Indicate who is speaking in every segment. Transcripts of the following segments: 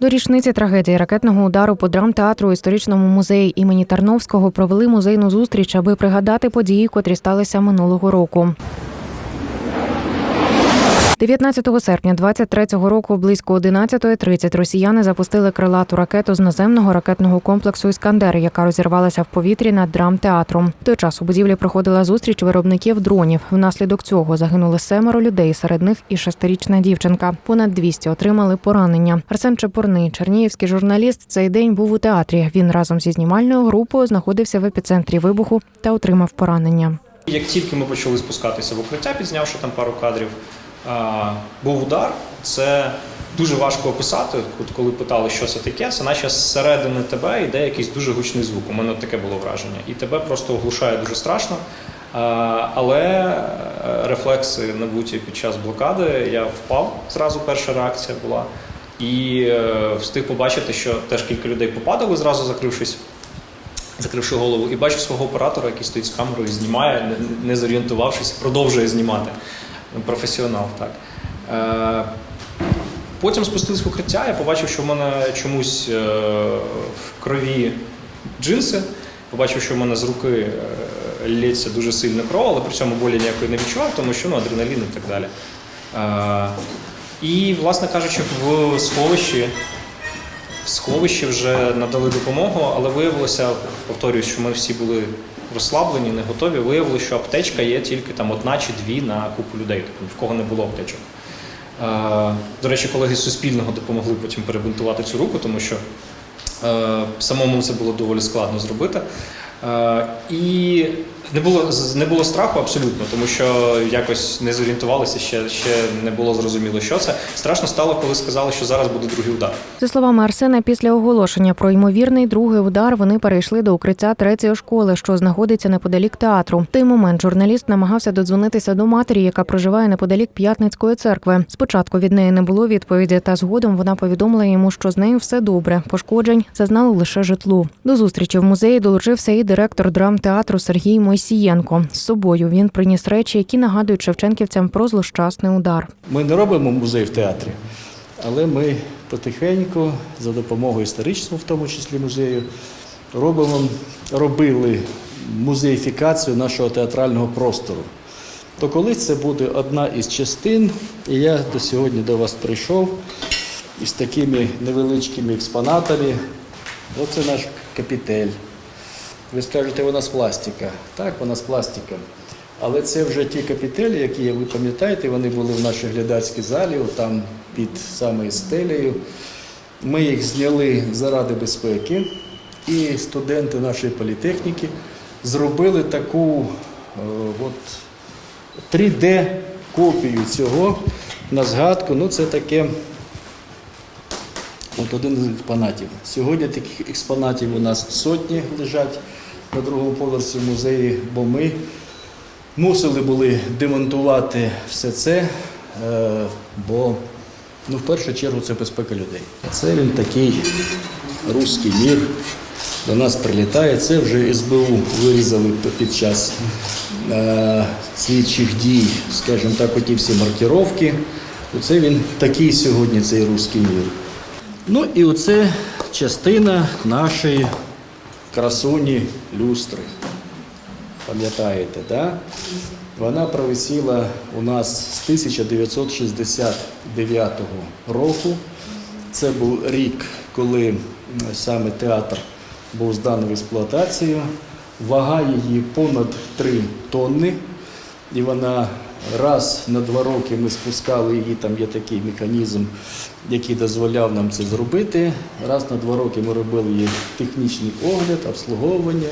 Speaker 1: До річниці трагедії ракетного удару по драмтеатру історичному музеї імені Тарновського провели музейну зустріч, аби пригадати події, котрі сталися минулого року. 19 серпня 23-го року близько 11.30 росіяни запустили крилату ракету з наземного ракетного комплексу Іскандер, яка розірвалася в повітрі над драмтеатром. Той час у будівлі проходила зустріч виробників дронів. Внаслідок цього загинули семеро людей, серед них і шестирічна дівчинка. Понад 200 отримали поранення. Арсен Чепурний, чернігівський журналіст, цей день був у театрі. Він разом зі знімальною групою знаходився в епіцентрі вибуху та отримав поранення.
Speaker 2: Як тільки ми почали спускатися в укриття, підзнявши там пару кадрів, був удар. Це дуже важко описати. Коли питали, що це таке, це наче зсередини тебе йде якийсь дуже гучний звук. У мене таке було враження. І тебе просто оглушає дуже страшно. Але е, рефлекси набуті під час блокади, я впав зразу. Перша реакція була. І е, встиг побачити, що теж кілька людей попадали, зразу закрившись закривши голову, і бачу свого оператора, який стоїть з камерою, знімає, не зорієнтувавшись, продовжує знімати. Професіонал, так. Е, Потім спустились в укриття, я побачив, що в мене чомусь е, в крові джинси. Побачив, що в мене з руки е, лється дуже сильно кров, але при цьому болі ніякої не відчував, тому що ну, адреналін і так далі. І, власне кажучи, в сховищі в сховищі вже надали допомогу, але виявилося, повторюю, що ми всі були розслаблені, не готові. виявили, що аптечка є тільки там одна чи дві на купу людей, тобто ні в кого не було аптечок. Е, До речі, колеги з Суспільного допомогли потім перебунтувати цю руку, тому що е, самому це було доволі складно зробити. Е, І не було, не було страху абсолютно, тому що якось не зорієнтувалися, ще, ще не було зрозуміло, що це. Страшно стало, коли сказали, що зараз буде другий удар.
Speaker 1: За словами Арсена, після оголошення про ймовірний другий удар вони перейшли до укриття третьої школи, що знаходиться неподалік театру. В той момент журналіст намагався додзвонитися до матері, яка проживає неподалік П'ятницької церкви. Спочатку від неї не було відповіді, та згодом вона повідомила йому, що з нею все добре. Пошкоджень зазнало лише житло. До зустрічі в музеї долучився і директор драмтеатру Сергій Мойсієнко. З собою він приніс речі, які нагадують шевченківцям про злощасний удар.
Speaker 3: Ми не робимо музей в театрі, але ми потихеньку, за допомогою історичного, в тому числі музею, робимо, робили музеїфікацію нашого театрального простору. То колись це буде одна із частин, і я до сьогодні до вас прийшов із такими невеличкими експонатами. Оце наш капітель. Ви скажете, вона з пластика. Так, вона з пластика. Але це вже ті капітелі, які ви пам'ятаєте, вони були в нашій глядацькій залі, там під самою стелею. Ми їх зняли заради безпеки, і студенти нашої політехніки зробили таку е, от, 3D-копію цього на згадку. Ну, це таке От один з експонатів. Сьогодні таких експонатів у нас сотні лежать на другому поверсі музеї, бо ми мусили були демонтувати все це, е, бо ну, в першу чергу це безпека людей. Це він такий руський мір. До нас прилітає. Це вже СБУ вирізали під час е, слідчих дій, скажімо так, оті всі маркіровки. Оце він такий сьогодні, цей руський мір. Ну і оце частина нашої красуні люстри. Пам'ятаєте, да? Вона провисіла у нас з 1969 року. Це був рік, коли саме театр був зданий в експлуатацію. Вага її понад 3 тонни. І вона раз на два роки ми спускали її, там є такий механізм, який дозволяв нам це зробити. Раз на два роки ми робили її технічний огляд, обслуговування.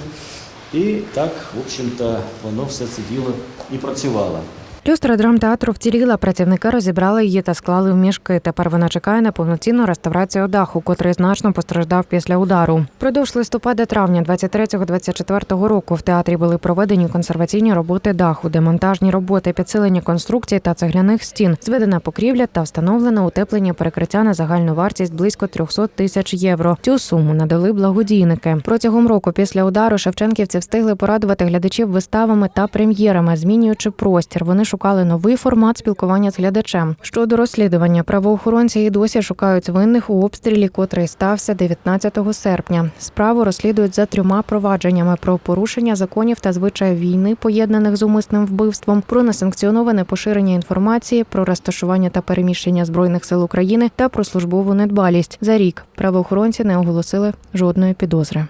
Speaker 3: І так, в общем-то, воно все це діло і працювало.
Speaker 1: Люстра драмтеатру вціліла, працівники розібрали її та склали в мішки. Тепер вона чекає на повноцінну реставрацію даху, котрий значно постраждав після удару. Продовж листопада-травня 23-24 року в театрі були проведені консерваційні роботи даху, демонтажні роботи, підсилення конструкцій та цегляних стін, зведена покрівля та встановлено утеплення перекриття на загальну вартість близько 300 тисяч євро. Цю суму надали благодійники. Протягом року після удару шевченківці встигли порадувати глядачів виставами та прем'єрами, змінюючи простір. Вони шукали новий формат спілкування з глядачем. Щодо розслідування, правоохоронці і досі шукають винних у обстрілі, котрий стався 19 серпня. Справу розслідують за трьома провадженнями про порушення законів та звичаїв війни, поєднаних з умисним вбивством, про несанкціоноване поширення інформації, про розташування та переміщення збройних сил України та про службову недбалість. За рік правоохоронці не оголосили жодної підозри.